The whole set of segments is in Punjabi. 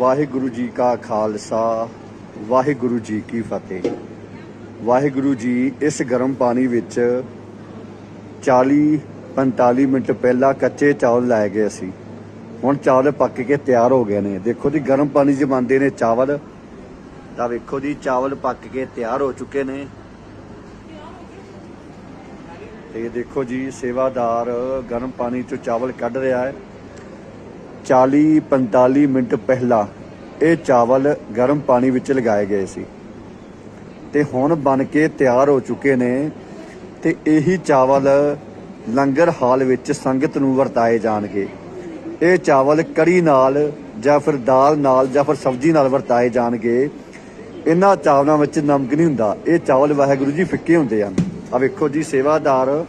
ਵਾਹਿਗੁਰੂ ਜੀ ਕਾ ਖਾਲਸਾ, ਵਾਹਿਗੁਰੂ ਜੀ ਕੀ ਫਤਿਹ। ਵਾਹਿਗੁਰੂ ਜੀ ਇਸ ਗਰਮ ਪਾਣੀ ਵਿੱਚ 40 45 ਮਿੰਟ ਪਹਿਲਾਂ ਕੱਚੇ ਚਾਵਲ ਲਾਏ ਗਏ ਸੀ। ਹੁਣ ਚਾਵਲ ਪੱਕ ਕੇ ਤਿਆਰ ਹੋ ਗਏ ਨੇ। ਦੇਖੋ ਜੀ, ਗਰਮ ਪਾਣੀ 'ਚ ਬਣਦੇ ਨੇ ਚਾਵਲ। ਤਾਂ ਵੇਖੋ ਜੀ, ਚਾਵਲ ਪੱਕ ਕੇ ਤਿਆਰ ਹੋ ਚੁੱਕੇ ਨੇ। ਤੇ ਦੇਖੋ ਜੀ, ਸੇਵਾਦਾਰ ਗਰਮ ਪਾਣੀ 'ਚੋਂ ਚਾਵਲ ਕੱਢ ਰਿਹਾ ਹੈ। 40 45 ਮਿੰਟ ਪਹਿਲਾਂ ਇਹ ਚਾਵਲ ਗਰਮ ਪਾਣੀ ਵਿੱਚ ਲਗਾਏ ਗਏ ਸੀ। ਤੇ ਹੁਣ ਬਣ ਕੇ ਤਿਆਰ ਹੋ ਚੁੱਕੇ ਨੇ ਤੇ ਇਹੀ ਚਾਵਲ ਲੰਗਰ ਹਾਲ ਵਿੱਚ ਸੰਗਤ ਨੂੰ ਵਰਤਾਏ ਜਾਣਗੇ। ਇਹ ਚਾਵਲ ਕੜੀ ਨਾਲ ਜਾਂ ਫਿਰ ਦਾਲ ਨਾਲ ਜਾਂ ਫਿਰ ਸਬਜ਼ੀ ਨਾਲ ਵਰਤਾਏ ਜਾਣਗੇ। ਇਹਨਾਂ ਚਾਵਲਾਂ ਵਿੱਚ ਨਮਕ ਨਹੀਂ ਹੁੰਦਾ। ਇਹ ਚਾਵਲ ਵਾਹਿਗੁਰੂ ਜੀ ਫਿੱਕੇ ਹੁੰਦੇ ਹਨ। ਆ ਵੇਖੋ ਜੀ, ਸੇਵਾਦਾਰ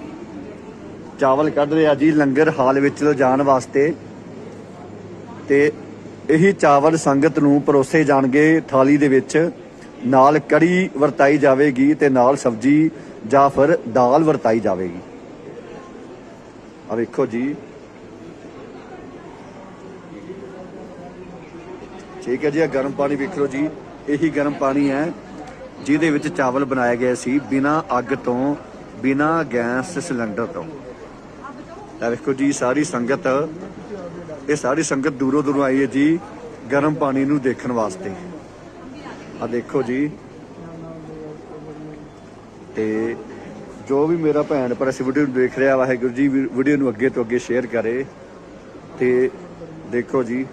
ਚਾਵਲ ਕੱਢ ਰਿਹਾ ਜੀ ਲੰਗਰ ਹਾਲ ਵਿੱਚ ਲਿਜਾਣ ਵਾਸਤੇ। ਤੇ ਇਹੀ ਚਾਵਲ ਸੰਗਤ ਨੂੰ ਪਰੋਸੇ ਜਾਣਗੇ ਥਾਲੀ ਦੇ ਵਿੱਚ। ਨਾਲ ਕੜੀ ਵਰਤਾਈ ਜਾਵੇਗੀ ਤੇ ਨਾਲ ਸਬਜ਼ੀ ਜਾਂ ਫਿਰ ਦਾਲ ਵਰਤਾਈ ਜਾਵੇਗੀ। ਆ ਵੇਖੋ ਜੀ। ਠੀਕ ਹੈ ਜੀ ਆ ਗਰਮ ਪਾਣੀ ਵੇਖ ਲਓ ਜੀ। ਇਹੀ ਗਰਮ ਪਾਣੀ ਹੈ ਜਿਹਦੇ ਵਿੱਚ ਚਾਵਲ ਬਣਾਏ ਗਏ ਸੀ ਬਿਨਾ ਅੱਗ ਤੋਂ, ਬਿਨਾ ਗੈਸ ਸਿਲੰਡਰ ਤੋਂ। ਇਹ ਵੇਖੋ ਜੀ, ਸਾਰੀ ਸੰਗਤ ਇਹ ਸਾਰੀ ਸੰਗਤ ਦੂਰੋਂ ਦੂਰੋਂ ਆਈ ਹੈ ਜੀ, ਗਰਮ ਪਾਣੀ ਨੂੰ ਦੇਖਣ ਵਾਸਤੇ। ਆ ਦੇਖੋ ਜੀ। ਤੇ ਜੋ ਵੀ ਮੇਰਾ ਭੈਣ ਪਰ ਇਸ ਵੀਡੀਓ ਨੂੰ ਦੇਖ ਰਿਹਾ ਵਾਹਿਗੁਰੂ ਜੀ ਵੀਡੀਓ ਨੂੰ ਅੱਗੇ ਤੋਂ ਅੱਗੇ ਸ਼ੇਅਰ ਕਰੇ। ਤੇ ਦੇਖੋ ਜੀ।